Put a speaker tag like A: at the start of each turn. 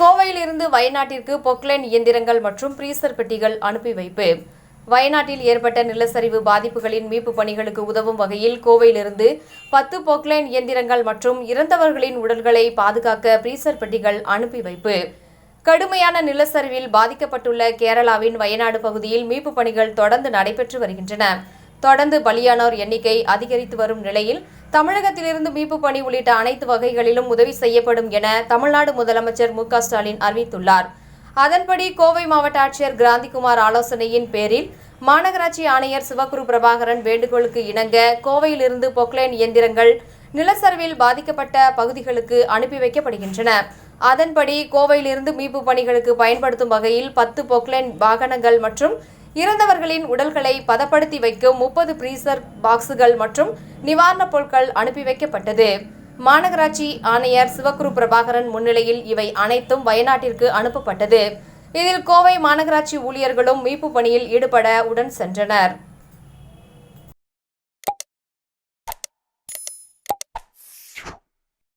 A: வயநாட்டிற்கு Poclain இயந்திரங்கள் மற்றும் freezer பெட்டிகள் அனுப்பி வைப்பு. வயநாட்டில் ஏற்பட்ட நிலச்சரிவு பாதிப்புகளின் மீட்பு பணிகளுக்கு உதவும் வகையில் கோவையிலிருந்து பத்து பொக்லைன் இயந்திரங்கள் மற்றும் இறந்தவர்களின் உடல்களை பாதுகாக்க பிரீசர் பெட்டிகள் அனுப்பி வைப்பு. கடுமையான நிலச்சரிவில் பாதிக்கப்பட்டுள்ள கேரளாவின் வயநாடு பகுதியில் மீட்பு பணிகள் தொடர்ந்து நடைபெற்று வருகின்றன. தொடர்ந்து பலியானோர் எண்ணிக்கை அதிகரித்து வரும் நிலையில் தமிழகத்திலிருந்து மீட்பு பணி உள்ளிட்ட அனைத்து வகைகளிலும் உதவி செய்யப்படும் என தமிழ்நாடு முதலமைச்சர் மு ஸ்டாலின் அறிவித்துள்ளார். அதன்படி கோவை மாவட்ட ஆட்சியர் கிராந்திகுமார் ஆலோசனையின் பேரில் மாநகராட்சி ஆணையர் சிவகுரு பிரபாகரன் வேண்டுகோளுக்கு இணங்க கோவையிலிருந்து பொக்லைன் இயந்திரங்கள் நிலச்சரிவில் பாதிக்கப்பட்ட பகுதிகளுக்கு அனுப்பி வைக்கப்படுகின்றன. அதன்படி கோவையிலிருந்து மீட்பு பணிகளுக்கு பயன்படுத்தும் வகையில் பத்து பொக்லைன் வாகனங்கள் மற்றும் இறந்தவர்களின் உடல்களை பதப்படுத்தி வைக்கும் முப்பது பிரீசர் பாக்ஸுகள் மற்றும் நிவாரணப் பொருட்கள் அனுப்பி வைக்கப்பட்டது. மாநகராட்சி ஆணையர் சிவகுரு பிரபாகரன் முன்னிலையில் இவை அனைத்தும் வயநாட்டிற்கு அனுப்பப்பட்டது. இதில் கோவை மாநகராட்சி ஊழியர்களும் மீட்பு பணியில் ஈடுபட உடன் சென்றனர்.